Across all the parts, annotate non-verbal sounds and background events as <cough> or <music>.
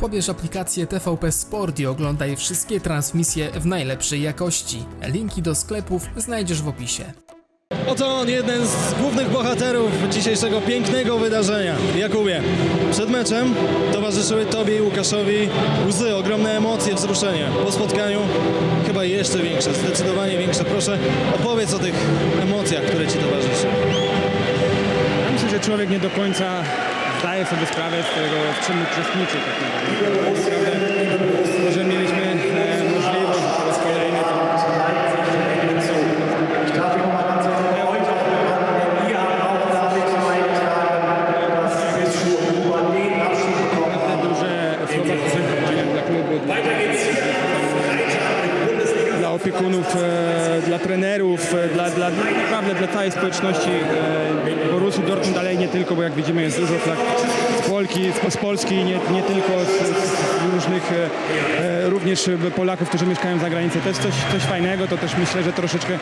Pobierz aplikację TVP Sport i oglądaj wszystkie transmisje w najlepszej jakości. Linki do sklepów znajdziesz w opisie. Oto on, jeden z głównych bohaterów dzisiejszego pięknego wydarzenia. Jakubie, przed meczem towarzyszyły Tobie i Łukaszowi łzy, ogromne emocje, wzruszenie. Po spotkaniu chyba jeszcze większe, zdecydowanie większe. Proszę, opowiedz o tych emocjach, które Ci towarzyszą. Ja myślę, że człowiek nie do końca zdaje sobie sprawę z tego, w czym uczestniczy tak naprawdę. Opiekunów, e, dla trenerów, e, dla, dla, naprawdę dla całej społeczności e, Borussii Dortmund, ale nie tylko, bo jak widzimy jest dużo flag Polki, z, Polski, nie, nie tylko z, z różnych, e, e, również Polaków, którzy mieszkają za granicą. To jest coś, coś fajnego, to też myślę, że troszeczkę e,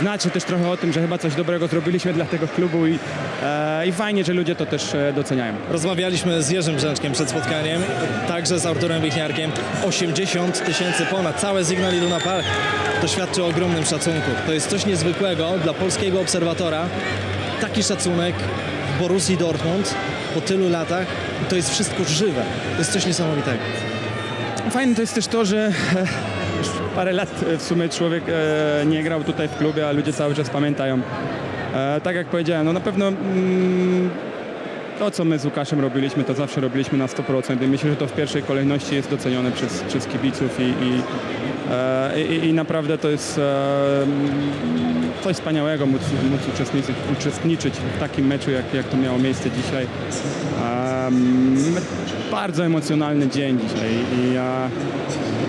znaczy też trochę o tym, że chyba coś dobrego zrobiliśmy dla tego klubu i, e, i fajnie, że ludzie to też e, doceniają. Rozmawialiśmy z Jerzym Brzęczkiem przed spotkaniem, także z Arturem Wichniarkiem. 80 tysięcy ponad, całe Signal Iduna Park. To świadczy o ogromnym szacunku. To jest coś niezwykłego dla polskiego obserwatora. Taki szacunek Borussii Dortmund po tylu latach. To jest wszystko żywe. To jest coś niesamowitego. Fajne to jest też to, że e, parę lat e, w sumie człowiek e, nie grał tutaj w klubie, a ludzie cały czas pamiętają. Tak jak powiedziałem, no na pewno mm, to, co my z Łukaszem robiliśmy, to zawsze robiliśmy na 100% i myślę, że to w pierwszej kolejności jest docenione przez, przez kibiców i, i, i, i naprawdę to jest coś wspaniałego móc, móc uczestniczyć, uczestniczyć w takim meczu, jak, jak to miało miejsce dzisiaj. Em, bardzo emocjonalny dzień dzisiaj i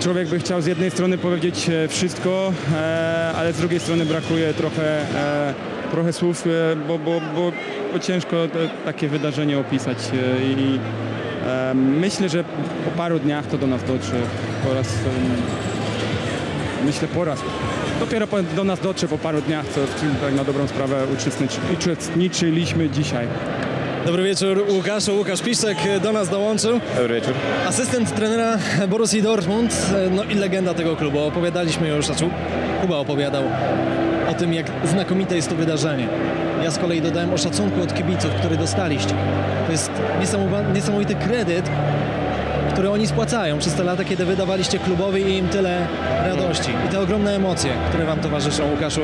człowiek by chciał z jednej strony powiedzieć e, wszystko, e, ale z drugiej strony brakuje trochę, e, trochę słów, e, bo, bo, bo, bo ciężko takie wydarzenie opisać e, i myślę, że po paru dniach to do nas dotrze po raz, myślę po raz, dopiero do nas dotrze po paru dniach, co w czym tak na dobrą sprawę uczestniczy, uczestniczyliśmy dzisiaj. Dobry wieczór Łukaszu. Łukasz Piszczek do nas dołączył. Dobry wieczór. Asystent trenera Borussii Dortmund, no i legenda tego klubu. Opowiadaliśmy już, znaczy Kuba opowiadał o tym, jak znakomite jest to wydarzenie. Ja z kolei dodałem o szacunku od kibiców, który dostaliście. To jest niesamowity kredyt, który oni spłacają przez te lata, kiedy wydawaliście klubowi i im tyle radości. I te ogromne emocje, które wam towarzyszą, Łukaszu.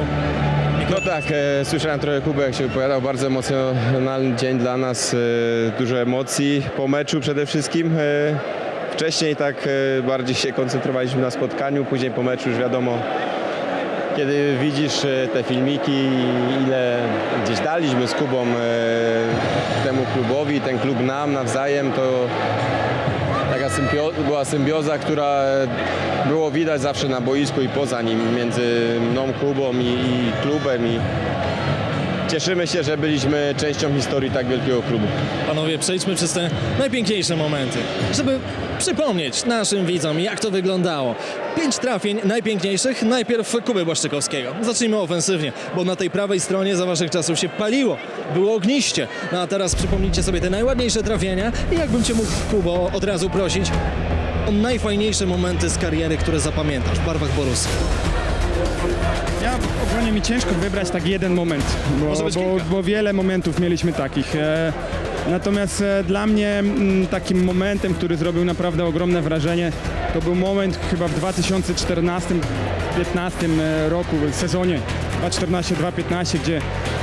No tak, e, słyszałem trochę Kubę, jak się wypowiadał. Bardzo emocjonalny dzień dla nas. E, dużo emocji po meczu przede wszystkim. E, wcześniej tak e, bardziej się koncentrowaliśmy na spotkaniu, później po meczu już wiadomo, kiedy widzisz e, te filmiki, ile gdzieś daliśmy z Kubą e, temu klubowi, ten klub nam nawzajem, to symbio- była symbioza, która było widać zawsze na boisku i poza nim, między mną, Kubą i, i klubem i cieszymy się, że byliśmy częścią historii tak wielkiego klubu. Panowie, przejdźmy przez te najpiękniejsze momenty, żeby przypomnieć naszym widzom, jak to wyglądało. Pięć trafień najpiękniejszych, najpierw Kuby Błaszczykowskiego. Zacznijmy ofensywnie, bo na tej prawej stronie za waszych czasów się paliło, było ogniście. No a teraz przypomnijcie sobie te najładniejsze trafienia i jakbym cię mógł, Kubo, od razu prosić o najfajniejsze momenty z kariery, które zapamiętasz w barwach Borussii. Ja ogólnie mi ciężko wybrać tak jeden moment, bo, bo, bo wiele momentów mieliśmy takich. E, natomiast e, dla mnie mm, takim momentem, który zrobił naprawdę ogromne wrażenie, to był moment chyba w 2014-2015 e, roku, w sezonie 2-14-2-15, gdzie,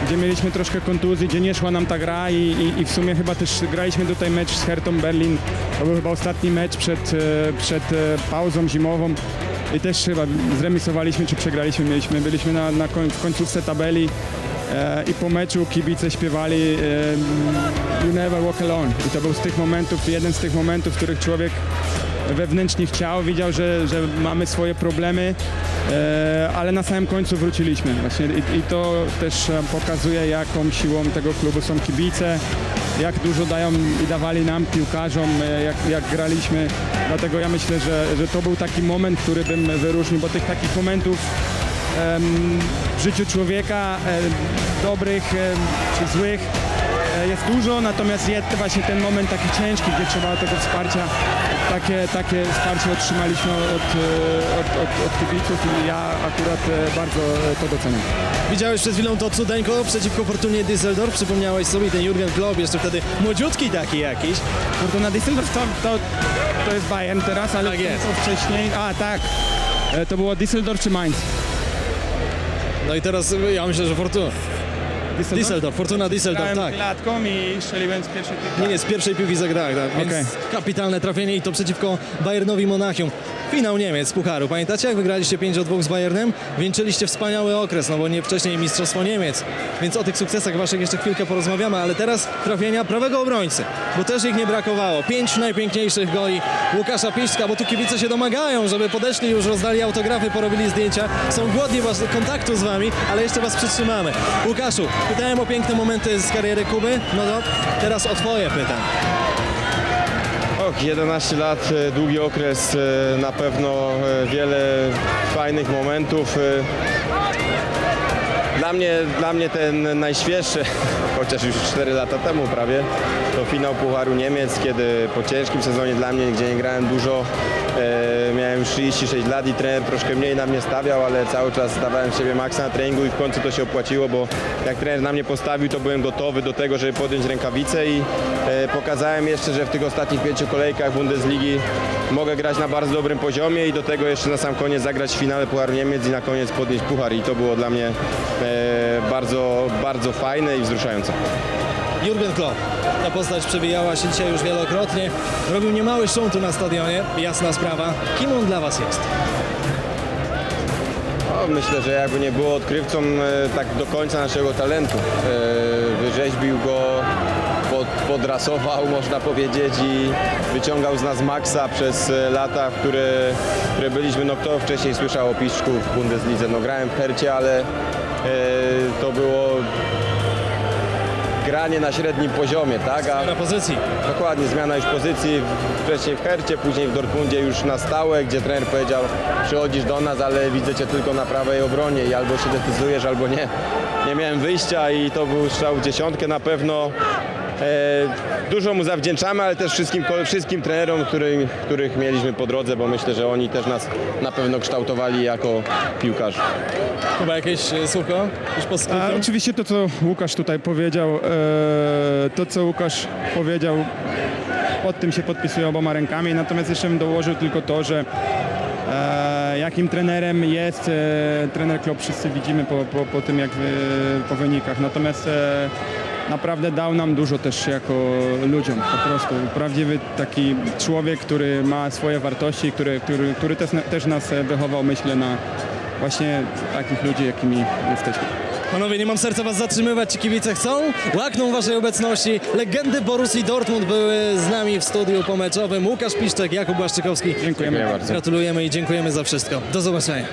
gdzie mieliśmy troszkę kontuzji, gdzie nie szła nam ta gra i, i, i w sumie chyba też graliśmy tutaj mecz z Hertą Berlin. To był chyba ostatni mecz przed, przed pauzą zimową. I też chyba zremisowaliśmy czy przegraliśmy. Mieliśmy, byliśmy na, na koń, w końcówce tabeli e, i po meczu kibice śpiewali e, You Never Walk Alone. I to był z tych momentów, jeden z tych momentów, w których człowiek wewnętrznie chciał, widział, że, że mamy swoje problemy, e, ale na samym końcu wróciliśmy właśnie i, i to też pokazuje jaką siłą tego klubu są kibice, jak dużo dają i dawali nam piłkarzom, e, jak, jak graliśmy, dlatego ja myślę, że, że to był taki moment, który bym wyróżnił, bo tych takich momentów em, w życiu człowieka, e, dobrych em, czy złych, jest dużo, natomiast jest właśnie ten moment taki ciężki, gdzie trzeba tego wsparcia, takie, takie wsparcie otrzymaliśmy od, e, od, od, od kibiców i ja akurat e, bardzo e, to doceniam. Widziałeś przed chwilą to cudeńko przeciwko Fortunie Düsseldorf. Przypomniałeś sobie ten Jurgen Klopp, jeszcze wtedy młodziutki taki jakiś. Fortuna Düsseldorf to, to, to jest Bayern teraz, ale Tak jest. wcześniej, a tak, to było Düsseldorf czy Mainz? No i teraz ja myślę, że Fortuna. Düsseldorf, Fortuna Düsseldorf, tak. latką i strzeliłem z pierwszej piłki. Nie, nie, z pierwszej piłki zagrałem, tak. Więc Okej. kapitalne trafienie i to przeciwko Bayernowi Monachium. Finał Niemiec Pucharu. Pamiętacie, jak wygraliście 5 do 2 z Bayernem? Wieńczyliście wspaniały okres, no bo nie wcześniej Mistrzostwo Niemiec. Więc o tych sukcesach waszych jeszcze chwilkę porozmawiamy, ale teraz trafienia prawego obrońcy, bo też ich nie brakowało. Pięć najpiękniejszych goli Łukasza Piszczka, bo tu kibice się domagają, żeby podeszli już, rozdali autografy, porobili zdjęcia. Są głodni was, kontaktu z wami, ale jeszcze was przytrzymamy. Łukaszu, pytałem o piękne momenty z kariery Kuby, no to teraz o twoje pytam. Och, 11 lat, e, długi okres, e, na pewno e, wiele fajnych momentów. Dla mnie, dla mnie ten najświeższy, <laughs> chociaż już 4 lata temu prawie, to finał Pucharu Niemiec, kiedy po ciężkim sezonie dla mnie, gdzie nie grałem dużo, miałem już 36 lat i trener troszkę mniej na mnie stawiał, ale cały czas dawałem siebie maksa na treningu i w końcu to się opłaciło, bo jak trener na mnie postawił, to byłem gotowy do tego, żeby podjąć rękawice i e, pokazałem jeszcze, że w tych ostatnich pięciu kolejkach Bundesligi mogę grać na bardzo dobrym poziomie i do tego jeszcze na sam koniec zagrać w finale Pucharu Niemiec i na koniec podnieść puchar i to było dla mnie e, bardzo, bardzo fajne i wzruszające. Jurgen Klopp. Ta postać przewijała się dzisiaj już wielokrotnie. Robił niemały szum tu na stadionie, jasna sprawa. Kim on dla was jest? Myślę, że jakby nie było odkrywcą e, tak do końca naszego talentu. E, wyrzeźbił go, pod, podrasował <laughs> można powiedzieć i wyciągał z nas maksa przez e, lata, w które, które byliśmy. No kto wcześniej słyszał o Piszczku w Bundeslidze? No grałem w Hercie, ale to było granie na średnim poziomie, tak? A, Na pozycji. Dokładnie, zmiana już pozycji, wcześniej w Hercie, później w Dortmundzie już na stałe, gdzie trener powiedział, przychodzisz do nas, ale widzę Cię tylko na prawej obronie i albo się decydujesz, albo nie. Nie miałem wyjścia i to był strzał w dziesiątkę na pewno. E, dużo mu zawdzięczamy, ale też wszystkim, wszystkim trenerom, który, których mieliśmy po drodze, bo myślę, że oni też nas na pewno kształtowali jako piłkarzy. Chyba jakieś e, słówko? Już A oczywiście to, co Łukasz tutaj powiedział, e, to, co Łukasz powiedział, pod tym się podpisuję oboma rękami, natomiast jeszcze bym dołożył tylko to, że e, jakim trenerem jest e, trener Klopp, wszyscy widzimy po, po, po tym, jak po wynikach, natomiast naprawdę dał nam dużo też jako ludziom, po prostu prawdziwy taki człowiek, który ma swoje wartości, który, który, który też, też nas wychował, myślę, na właśnie takich ludzi, jakimi jesteśmy. Panowie, nie mam serca was zatrzymywać, ci kibice chcą? Łakną waszej obecności. Legendy Borussii Dortmund były z nami w studiu pomeczowym. Łukasz Piszczek, Jakub Błaszczykowski. Dziękujemy Dziękuję bardzo. Gratulujemy i dziękujemy za wszystko. Do zobaczenia.